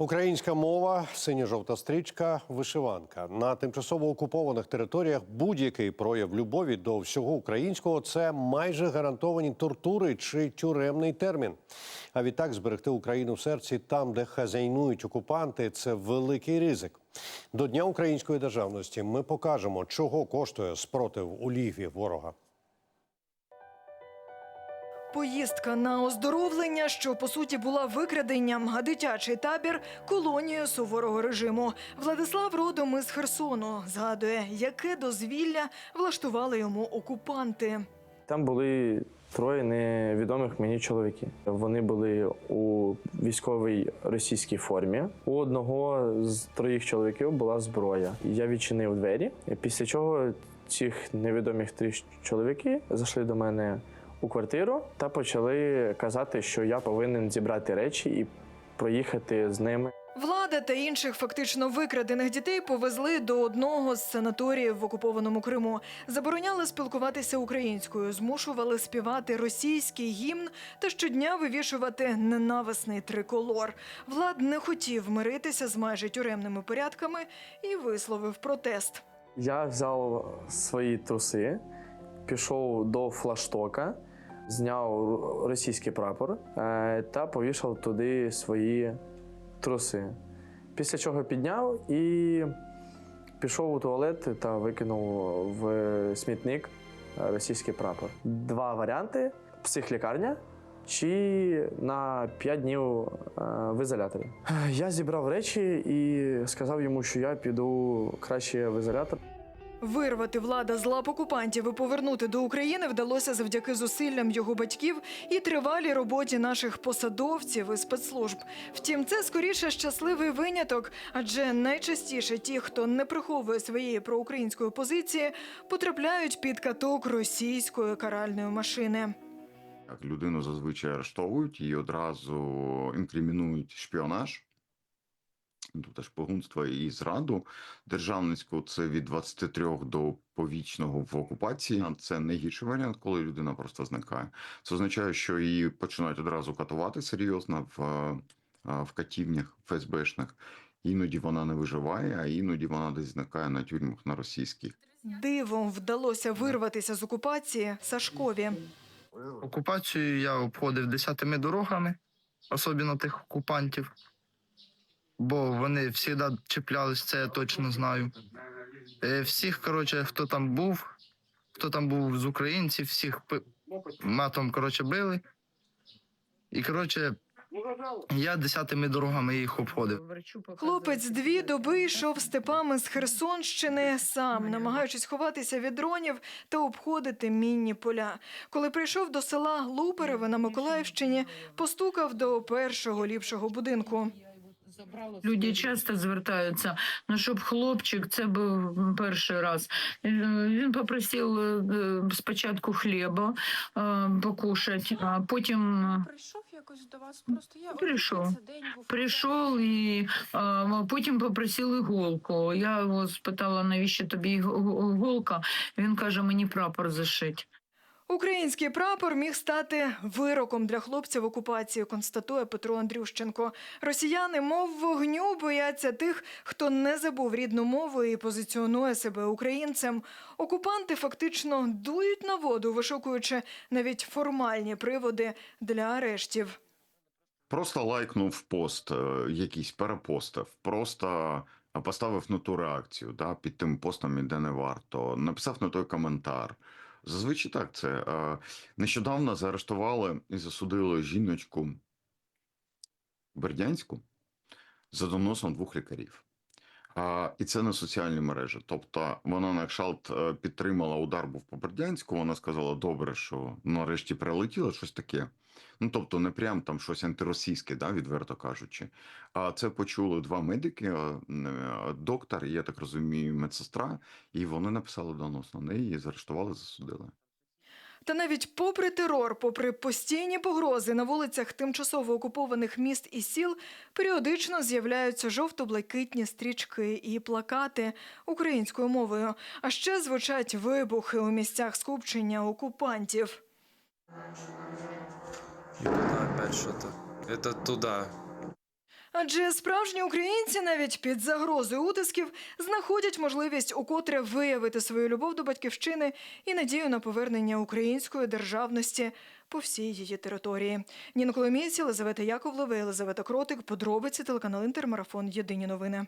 Українська мова, синьо-жовта стрічка, вишиванка на тимчасово окупованих територіях будь-який прояв любові до всього українського це майже гарантовані тортури чи тюремний термін. А відтак зберегти Україну в серці там, де хазяйнують окупанти, це великий ризик. До Дня української державності ми покажемо, чого коштує спротив у лігві ворога. Поїздка на оздоровлення, що по суті була викраденням, а дитячий табір колонією суворого режиму. Владислав родом із Херсону згадує, яке дозвілля влаштували йому окупанти. Там були троє невідомих мені чоловіків. Вони були у військовій російській формі. У одного з троїх чоловіків була зброя. Я відчинив двері. Після чого цих невідомих три чоловіки зайшли до мене у квартиру та почали казати, що я повинен зібрати речі і проїхати з ними. Влада та інших фактично викрадених дітей повезли до одного з санаторіїв в окупованому Криму. Забороняли спілкуватися українською, змушували співати російський гімн та щодня вивішувати ненависний триколор. Влад не хотів миритися з майже тюремними порядками і висловив протест. Я взяв свої труси, пішов до флаштока, зняв російський прапор е, та повішав туди свої труси. Після чого підняв і пішов у туалет та викинув в смітник російський прапор. Два варіанти: психлікарня чи на 5 днів е, в ізоляторі. Я зібрав речі і сказав йому, що я піду краще в ізолятор. Вирвати влада з лап окупантів і повернути до України вдалося завдяки зусиллям його батьків і тривалій роботі наших посадовців і спецслужб. Втім, це скоріше щасливий виняток, адже найчастіше ті, хто не приховує своєї проукраїнської позиції, потрапляють під каток російської каральної машини. Людину зазвичай арештовують і одразу інкримінують шпіонаж, тобто шпигунство і зраду державницьку. Це від 23 до повічного в окупації. Це не гірший варіант, коли людина просто зникає. Це означає, що її починають одразу катувати серйозно в, е, в катівнях ФСБшних. Іноді вона не виживає, а іноді вона десь зникає на тюрмах на російських. Дивом вдалося вирватися з окупації Сашкові. Окупацію я обходив десятими дорогами, особливо тих окупантів, бо вони завжди чіплялись, це я точно знаю. Е, Всіх, коротше, хто там був, хто там був з українців, всіх матом коротше, били. І, коротше, я десятими дорогами їх обходив. Хлопець дві доби йшов степами з Херсонщини сам, намагаючись ховатися від дронів та обходити мінні поля. Коли прийшов до села Лупереве на Миколаївщині, постукав до першого ліпшого будинку. Люди часто звертаються, ну щоб хлопчик, це був перший раз. Е, Він попросив е, спочатку хліба е, покушати, а потім Прийшов якось до вас, просто я Прийшов. прийшов і е, потім попросив іголку. Я його спитала, навіщо тобі іго- іголка? Він каже, мені прапор зашить. Український прапор міг стати вироком для хлопців окупації, констатує Петро Андрющенко. Росіяни, мов вогню, бояться тих, хто не забув рідну мову і позиціонує себе українцем. Окупанти фактично дують на воду, вишукуючи навіть формальні приводи для арештів. Просто лайкнув пост, е, якийсь перепостив, просто поставив на ту реакцію, да, під тим постом іде не варто, написав на той коментар. Зазвичай так це. Нещодавно заарештували і засудили жіночку Бердянську за доносом двох лікарів. І це на соціальні мережі. Тобто вона на кшалт е, підтримала удар був по Бердянську. Вона сказала, добре, що нарешті прилетіло щось таке. Ну тобто, не прям там щось антиросійське, да, відверто кажучи. А це почули два медики, доктор, я так розумію, медсестра, і вони написали донос на неї і заарештували, засудили. Та навіть попри терор, попри постійні погрози на вулицях тимчасово окупованих міст і сіл, періодично з'являються жовто-блакитні стрічки і плакати українською мовою. А ще звучать вибухи у місцях скупчення окупантів. Туда опять что-то. Это туда. Адже справжні українці навіть під загрозою утисків знаходять можливість укотре виявити свою любов до батьківщини і надію на повернення української державності по всій її території. Ніна Коломієць, Єлизавета Яковлева, Єлизавета Кротик. Подробиці телеканал Інтермарафон. Єдині новини.